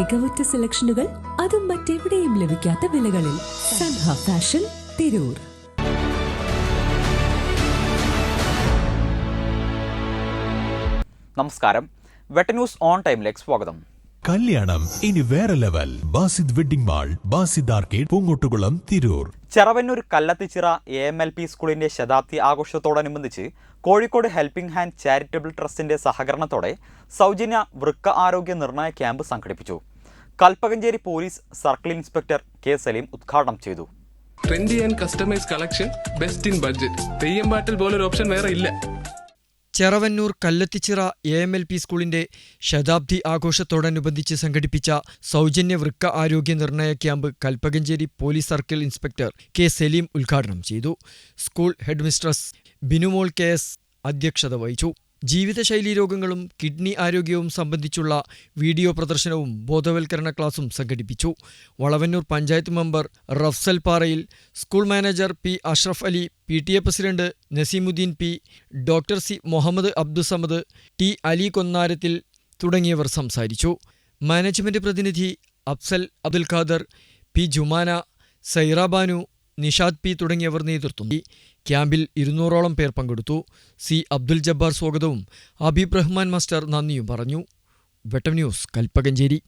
മികവുറ്റ സെലക്ഷനുകൾ അതും മറ്റെവിടെയും ലഭിക്കാത്ത വിലകളിൽ സൻഹ ഫാഷൻ തിരൂർ. നമസ്കാരം. വെട്ട ന്യൂസ് ഓൺ ടൈമിലേക്ക് സ്വാഗതം. കല്യാണം ഇനി വേറെ level. Basid wedding mall Basid arcade Poongottukulam Tirur. Cheravannur Kallathichira A M L P സ്കൂളിന്റെ ശതാബ്ദി ആഘോഷത്തോടനുബന്ധിച്ച് കോഴിക്കോട് ഹെൽപ്പിംഗ് ഹാൻഡ് ചാരിറ്റബിൾ ട്രസ്റ്റിന്റെ സഹകരണത്തോടെ സൗജന്യ വൃക്ക ആരോഗ്യ നിർണയ ക്യാമ്പ് സംഘടിപ്പിച്ചു. Kalpakanchery police circle inspector K Saleem ഉദ്ഘാടനം ചെയ്തു. Trendy and customise collection best in budget Theyyam പാട്ടിൽ പോലൊരു ഓപ്ഷൻ വേറെ ഇല്ല. Cheravannur Kallathichira A M L P സ്കൂളിന്റെ ശതാബ്ദി ആഘോഷത്തോടനുബന്ധിച്ച് സംഘടിപ്പിച്ച സൗജന്യ വൃക്ക ആരോഗ്യ നിർണയ camp Kalpakanchery police circle inspector K Saleem ഉദ്ഘാടനം ചെയ്തു. School headmistress Binumol K S അധ്യക്ഷത വഹിച്ചു. ജീവിതശൈലീ രോഗങ്ങളും കിഡ്നി ആരോഗ്യവും സംബന്ധിച്ചുള്ള വീഡിയോ പ്രദർശനവും ബോധവൽക്കരണ ക്ലാസും സംഘടിപ്പിച്ചു. Valavannur panchayat member Rafsal Parayil school manager P Ashraf Ali P T A president Naseemuddin P doctor C Muhammad Abdussamad T Ali Konnarathil തുടങ്ങിയവർ സംസാരിച്ചു. മാനേജ്മെന്റ് പ്രതിനിധി അഫ്സൽ അബ്ദുൽ ഖാദർ പി ജുമാന സൈറ ബാനു നിഷാദ് പി തുടങ്ങിയവർ നേതൃത്വം. ക്യാമ്പിൽ ഇരുന്നൂറോളം പേർ പങ്കെടുത്തു. സി അബ്ദുൽ ജബ്ബാർ സ്വാഗതവും. ഹബീബ് റഹ്മാൻ മാസ്റ്റർ നന്ദിയും പറഞ്ഞു. വെട്ടം ന്യൂസ് കൽപ്പകഞ്ചേരി.